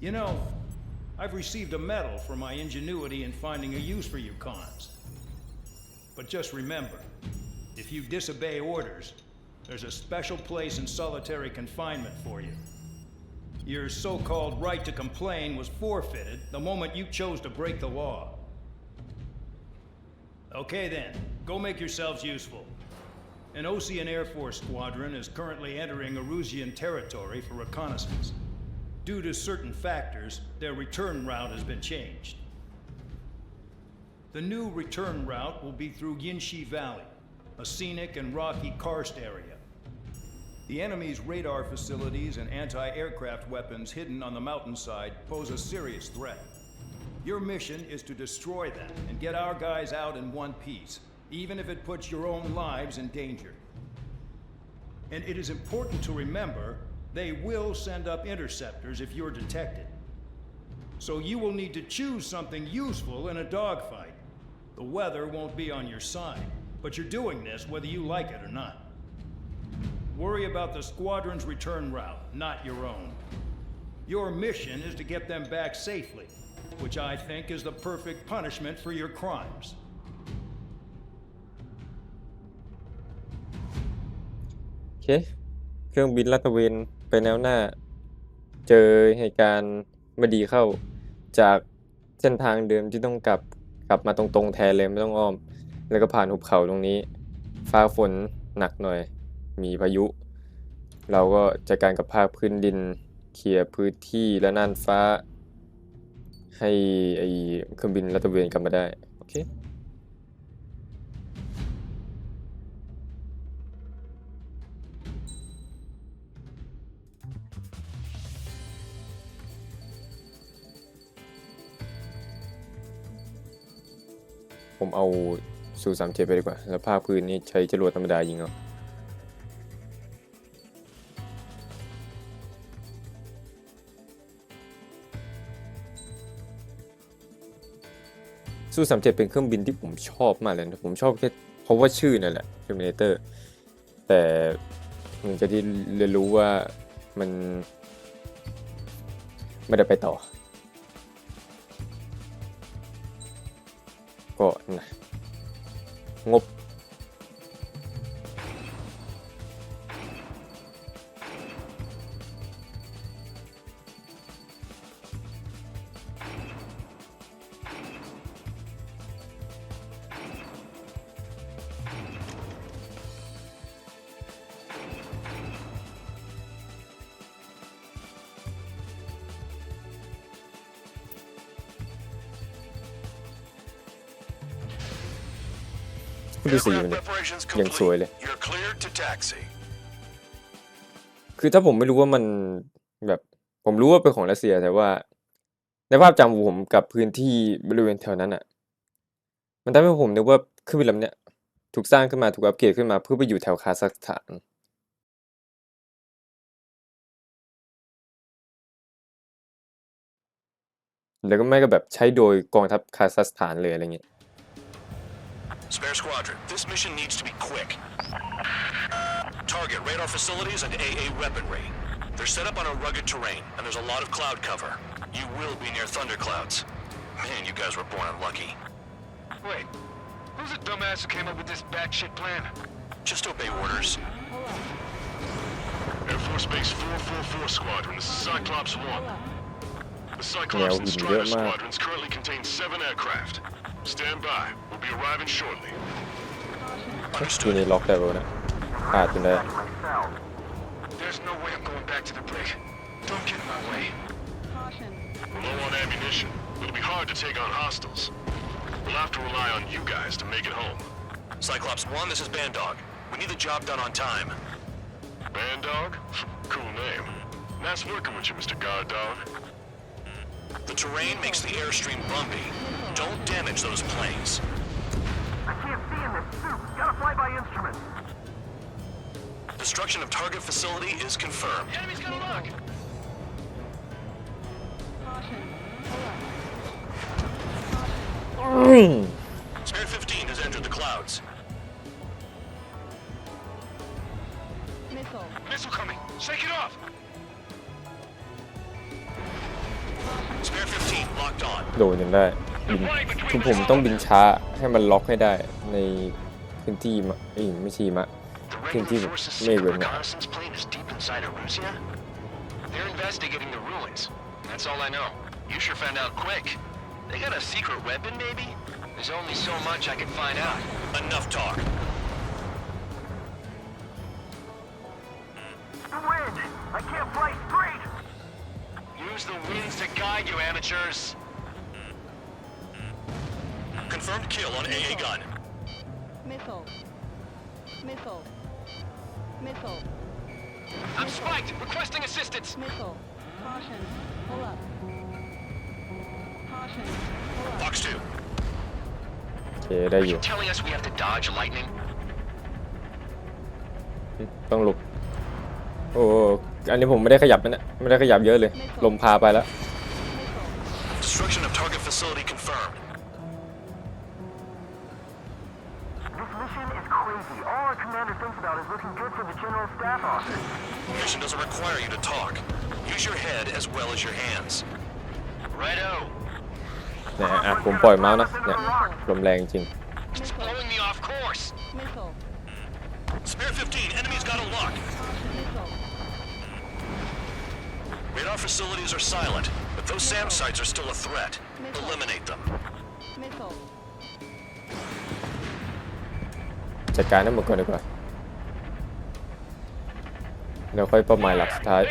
You know, I've received a medal for my ingenuity in finding a use for you cons. But just remember, if you disobey orders, there's a special place in solitary confinement for you. Your so-called right to complain was forfeited the moment you chose to break the law. Okay then, go make yourselves useful. An Ocean Air Force squadron is currently entering Erusian territory for reconnaissance. Due to certain factors, their return route has been changed. The new return route will be through Yinshi Valley, a scenic and rocky karst area. The enemy's radar facilities and anti-aircraft weapons hidden on the mountainside pose a serious threat. Your mission is to destroy them and get our guys out in one piece, even if it puts your own lives in danger. And it is important to remember, they will send up interceptors if you're detected. So you will need to choose something useful in a dogfight. The weather won't be on your side, but you're doing this whether you like it or not. Worry about the squadron's return route, not your own. Your mission is to get them back safely, which I think is the perfect punishment for your crimes. โอเค เครื่องบินลาดตระเวน ไปแนวหน้า เจอเหตุการณ์ไม่ดีเข้า จากเส้นทางเดิมที่ต้องกลับกลับมาตรงๆแทนเลยไม่ต้องอ้อม แล้วก็ผ่านหุบเขาตรงนี้ ฟ้าฝนหนักหน่อย มีพายุ เราก็จัดการกับภาคพื้นดินเคลียร์พื้นที่และน่านฟ้า ให้ไอเครื่องบินลาดตเวนกลับมาได้ โอเค ผมเอาซูสามเจ็ดไปดีกว่า แล้วภาคพื้นนี่ใช้จรวดธรรมดายิงเอาซูสามเจ็ดเป็นเครื่องบินที่ผมชอบมากเลยนะผมชอบแค่เพราะว่าชื่อนั่นแหละ Terminator แต่มันจะที่เรียนรู้ว่ามันไม่ได้ไปต่อ ก็นะงบ ดูสีมัน Aircraft เนี่ย preparations ยังสวยเลย complete. You're cleared to taxi. คือถ้าผมไม่รู้ว่ามันแบบผมรู้ว่าเป็นของรัสเซียแต่ว่า ในภาพจำผมกับพื้นที่บริเวณแถวนั้นอะ มันทำให้ผมนึกว่าเครื่องบินลำเนี้ยถูกสร้างขึ้นมาถูกอัปเกรดขึ้นมาเพื่อไปอยู่แถวคาซัคสถาน แล้วก็ไม่ก็แบบใช้โดยกองทัพคาซัคสถานเลยอะไรเงี้ย Spare squadron, this mission needs to be quick. Target radar facilities and AA weaponry. They're set up on a rugged terrain, and there's a lot of cloud cover. You will be near thunderclouds. Man, you guys were born unlucky. Wait, who's the dumbass who came up with this batshit plan? Just obey orders. Air Force Base 444 Squadron, this is Cyclops 1. The Cyclops Yeah, and we Strider get 'em out. squadrons currently contain seven aircraft. Stand by. We'll be arriving shortly. üstüne locklar böyle. know. There's no way I'm going back to the brig. Don't get in my way. We're low on ammunition. It'll be hard to take on hostiles. We'll have to rely on you guys to make it home. Cyclops 1, this is Bandog. We need the job done on time. Bandog? Cool name. Nice working with you, Mr. Guard Dog. The terrain makes the airstream bumpy. Don't damage those planes. I can't see in this soup. Gotta fly by instrument. Destruction of target facility is confirmed. The enemy's gonna look! Spirit mm. โดนจนได้บินคือผมต้องบินช้าให้มันล็อกให้ได้ในพื้นที่มะเอ้ยไม่ใช่มะ The Continue. regular forces May secret win that. reconnaissance plane is deep inside Erusea? They're investigating the ruins. That's all I know. You sure found out quick. They got a secret weapon, maybe? There's only so much I can find out. Enough talk. The wind! I can't fly straight! Use the winds to guide you, amateurs. Confirmed kill on AA gun. Missile. Missile. Missile. I'm spiked. Requesting assistance. Missile. Caution. Pull up. Caution. Pull up. Box 2. โอเคได้อยู่ telling us we have to dodge lightning? ต้องหลบโอ้อันนี้ผมไม่ได้ขยับนะเนี่ยไม่ได้ขยับเยอะเลย ลมพาไปแล้ว Missile. Destruction of target facility confirmed. is crazy. All our commander thinks about is looking good for the general staff office. Mission doesn't require you to talk. Use your head as well as your hands. Righto. เนี่ยอ่ะผมปล่อยเมาส์นะเนี่ยลมแรงจริง It's blowing me off course. Missile. Spare 15. Enemies got a lock. Missile. Radar facilities are silent, but those SAM sites are still a threat. Eliminate them. Missile. จัดการให้หมดก่อนดีกว่าเดี๋ยวค่อยเป้าหมายหลักสุดท้าย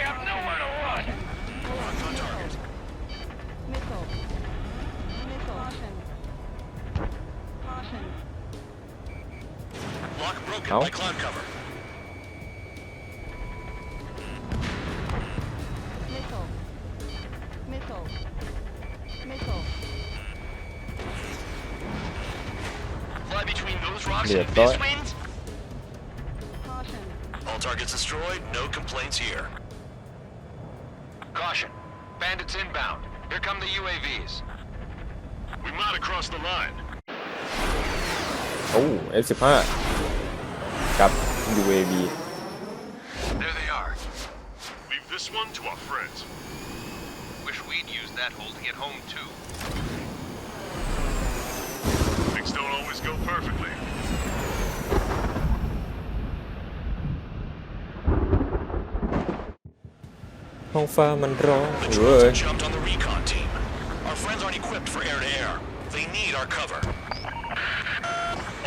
Missile. Missile. Caution. Caution. Lock broken Ow. by cloud cover. targets destroyed. No complaints here. Caution. Bandits inbound. Here come the UAVs. We might have crossed the line. โอ้ F15 กับ UAV There they are. Leave this one to our friends. Wish we'd used that hole to get home too. Things don't always go perfectly. ท้องฟ้ามันร้อง The เว้ drones ย have jumped on the recon team. Our friends aren't equipped for air-to-air. They need our cover.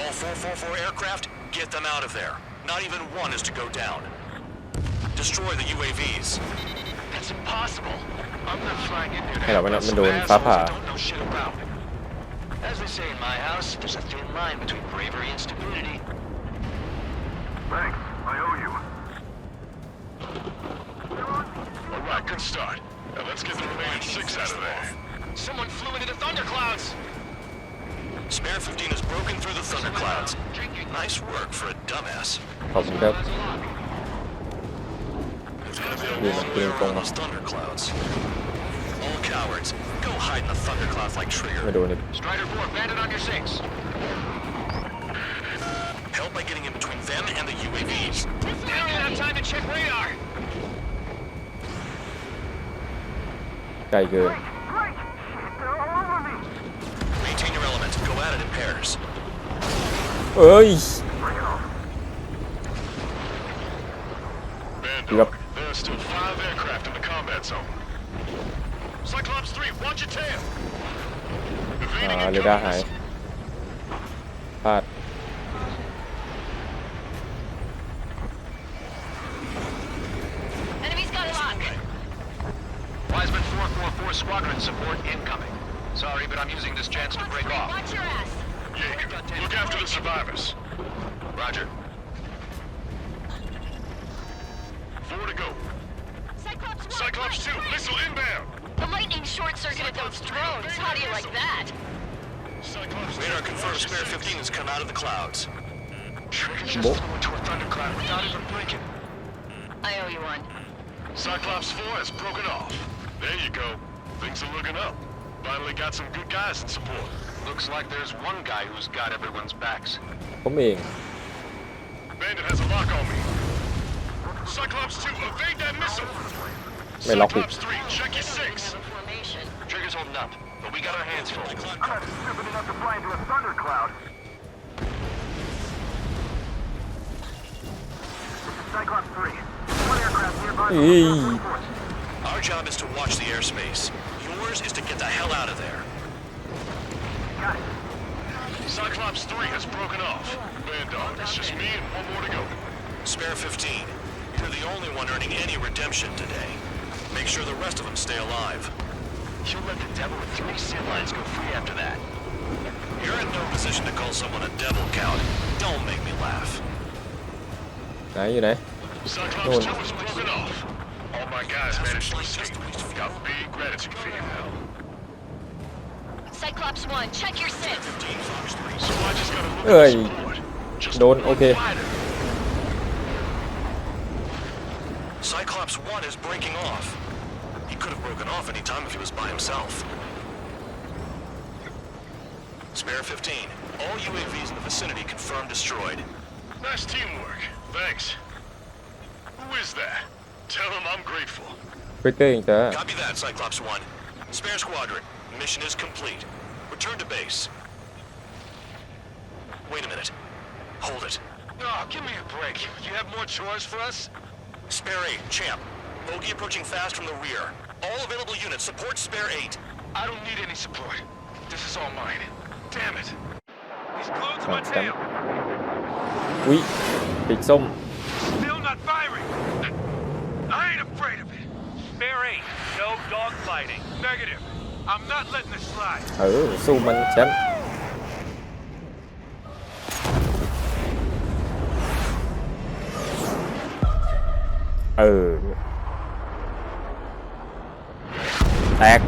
All 444 aircraft, get them out of there. Not even one is to go down. Destroy the UAVs. That's impossible. I'm not flying in there to ให้เรามัน help มัน some โดน assholes ฟ้าผ่า that don't know shit about. As they say in my house, there's a thin line between bravery and stupidity. Thanks. I owe you. Rock, good start. Now let's get the remaining six out of there. Someone flew into the thunderclouds! Spare 15 has broken through the thunderclouds. Nice work for a dumbass. Awesome, Cap. There's gonna be a long thunderclouds. All cowards, go hide in the thunderclouds like Trigger. I don't it. Strider 4, bandit on your 6. Help by getting in between them and the UAVs. We don't have time to check radar! Guy good. Maintain your element. Go at it in pairs. Oy. Yep. There are still five aircraft in the combat zone. Cyclops 3, watch your tail. Evading ah, le da 444 squadron support incoming. Sorry, but I'm using this chance to break off. Watch your ass. Yeager, look after the survivors. Roger. Four to go. Cyclops 1. Cyclops 2, missile inbound. The lightning short-circuited those drones. How do you like that? Cyclops 2, Radar confirms watch Spare 15 has come out of the clouds. Trigger just Bo- flew into a thundercloud without even blinking. I owe you one. Cyclops 4 has broken off. There you go. Things are looking up. Finally got some good guys in support. Looks like there's one guy who's got everyone's backs. ผมเอง Bandit has a lock on me. Cyclops 2, evade that missile. ไม่ล็อกอีก Cyclops 3, check your six. Formation. Trigger's holding up, but we got our hands full. I'm not stupid enough to fly into a thundercloud. This is Cyclops 3. One aircraft nearby. Hey. Our job is to watch the airspace. is to get the hell out of there. Got it. Cyclops 3 has broken off. Man down, it's just me and one more to go. Spare 15. You're the only one earning any redemption today. Make sure the rest of them stay alive. You'll let the devil with three sin lines go free after that. You're in no position to call someone a devil, Count. Don't make me laugh. Đấy, như there? Cyclops 2 was broken off. All my guys managed to escape. Got big gratitude for you, Hal. Cyclops 1, check your six. 15 Fox 3. So I just gotta look Ơi. at the support. Just Đồn, one ok. fighter. Cyclops 1 is breaking off. He could have broken off any time if he was by himself. Spare 15. All UAVs in the vicinity confirmed destroyed. Nice teamwork. Thanks. Who is that? Tell him I'm grateful. 그때니까. Copy that, Cyclops One. Spare squadron. Mission is complete. Return to base. Wait a minute. Hold it. No, oh, give me a break. You have more chores for us? Spare eight, champ. Bogey approaching fast from the rear. All available units support spare eight. I don't need any support. This is all mine. Damn it. He's glued to my tail. Oui, big sum. Still not firing afraid of it. Spare eight. No dogfighting. Negative. I'm not letting this slide. Ừ, su mình chết. Ừ. Tẹt.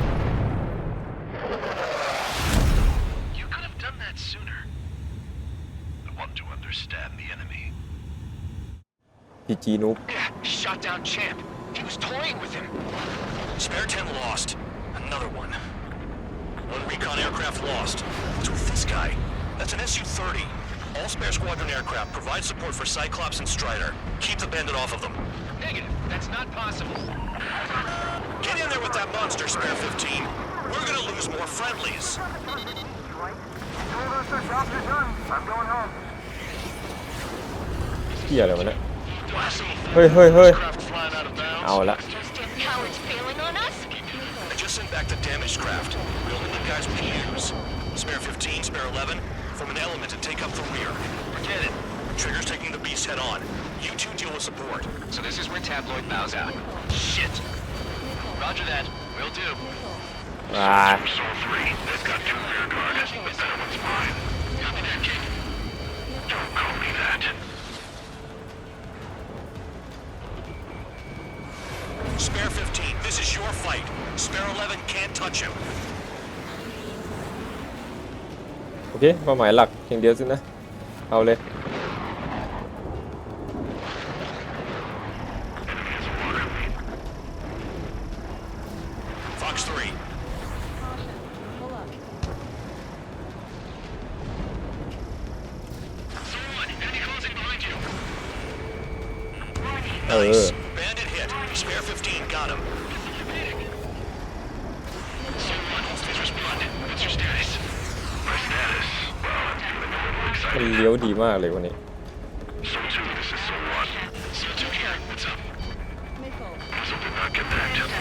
Chi chi núp. Shot down champ. He was toying with him. Spare 10 lost. Another one. One recon aircraft lost. What's with this guy? That's an Su-30. All spare squadron aircraft provide support for Cyclops and Strider. Keep the bandit off of them. Negative. That's not possible. Get in there with that monster, Spare 15. We're gonna lose more friendlies. Right? All those their jobs are done. I'm going home. เที่ยอะไรวะเนี่ย Blast him with Hey, hey, hey. Craft flying out of bounds. เอาละ Those damn cowards bailing on us? I just sent back the damaged craft. We only need guys we can use. Spare 15, Spare 11, form an element and take up the rear. Forget it. Trigger's taking the beast head on. You two deal with support. So this is where Tabloid bows out. Shit. Roger that. Will do. อ่า Soul 3, they've got two rear guards. The better one's mine. Copy that, kid. Don't call me that. your fight. Spare 11 can't touch him. โอเค เป้าหมายหลักอย่างเดียวสินะ เอาเลย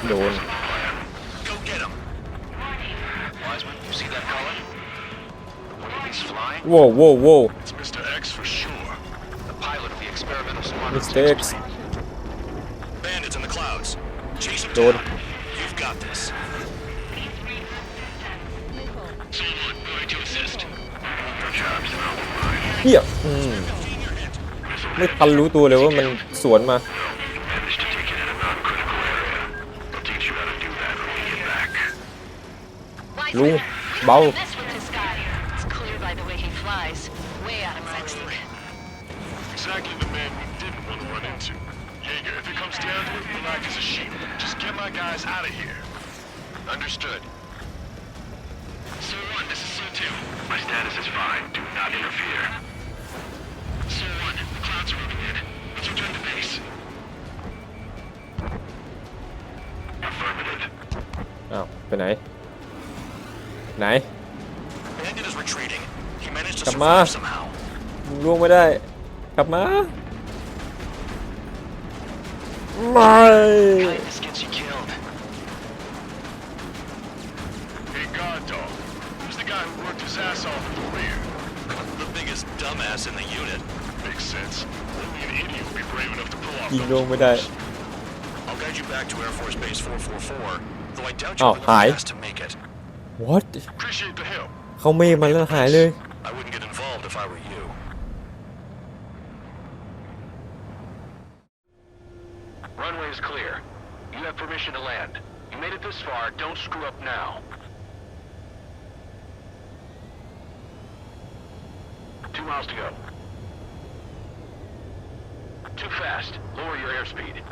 โดน Go get him. Wiseman, you see that color? The way he's flying? โว้วโว้วโว้ว It's Mr. X for sure. The pilot of the experimental squadron. Mr. X Bandits in the clouds. Chase him Đồn. down. You've got this. Soul 1, going to assist. Your job's not mine. เฮียอืม 15, you're hit. ไม่ทันรู้ตัวเลยว่ามันสวนมา Managed to take it in ไหน ไหน Bandit is retreating. He managed to Come survive on. somehow. มึงล่วงไม่ได้ กลับมา ไม่ Kindness gets you killed. Hey, God Dog. Who's the guy who worked his ass off at the rear? The biggest dumbass in the unit. Makes sense. Only an idiot would be brave enough to pull off ยิง those ลงไม่ได้ moves. I'll guide you back to Air Force Base 444, though I doubt Oh, you'll be hi. the last to make it. what Appreciate the help. เขาเมย์มันแล้วหายเลย I wouldn't get involved if I were you. Runway is clear. You have permission to land. You made it this far, don't screw up now. Two miles to go. Too fast. Lower your airspeed.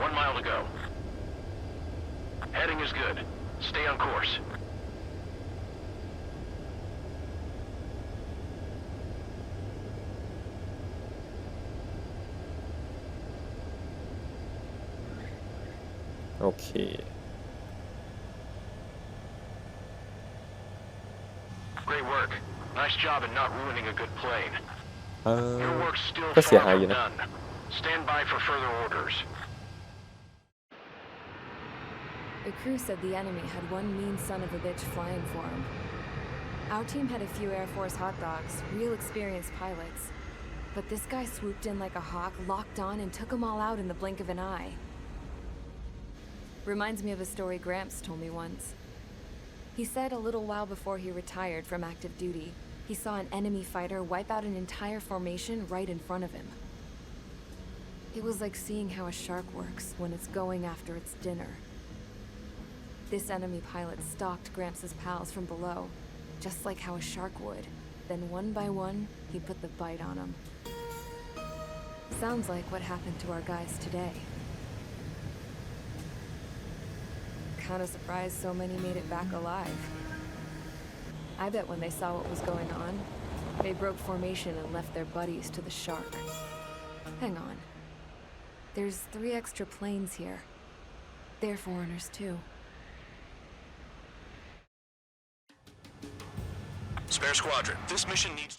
One mile to go. Heading is good. Stay on course. Okay. Great work. Nice job in not ruining a good plane. Uh, Your work's still far from done. Stand by for further orders. The crew said the enemy had one mean son of a bitch flying for him. Our team had a few Air Force hot dogs, real experienced pilots. But this guy swooped in like a hawk, locked on, and took them all out in the blink of an eye. Reminds me of a story Gramps told me once. He said a little while before he retired from active duty, he saw an enemy fighter wipe out an entire formation right in front of him. It was like seeing how a shark works when it's going after its dinner. This enemy pilot stalked Gramps' pals from below, just like how a shark would. Then one by one, he put the bite on them. Sounds like what happened to our guys today. Kinda surprised so many made it back alive. I bet when they saw what was going on, they broke formation and left their buddies to the shark. Hang on. There's three extra planes here. They're foreigners too. Spare Squadron, this mission needs...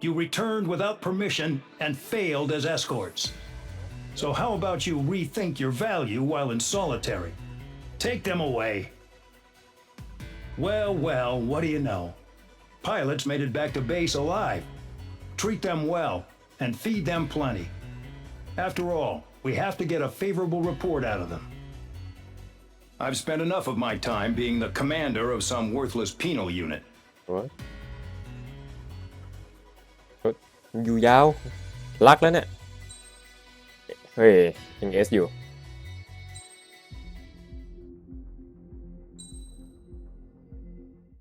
You returned without permission and failed as escorts. So how about you rethink your value while in solitary? Take them away. Well, well, what do you know? Pilots made it back to base alive. Treat them well and feed them plenty. After all, we have to get a favorable report out of them. I've spent enough of my time being the commander of some worthless penal unit. What? อยู่ยาว รักแล้วเนี่ย เฮ้ยยังเอสอยู่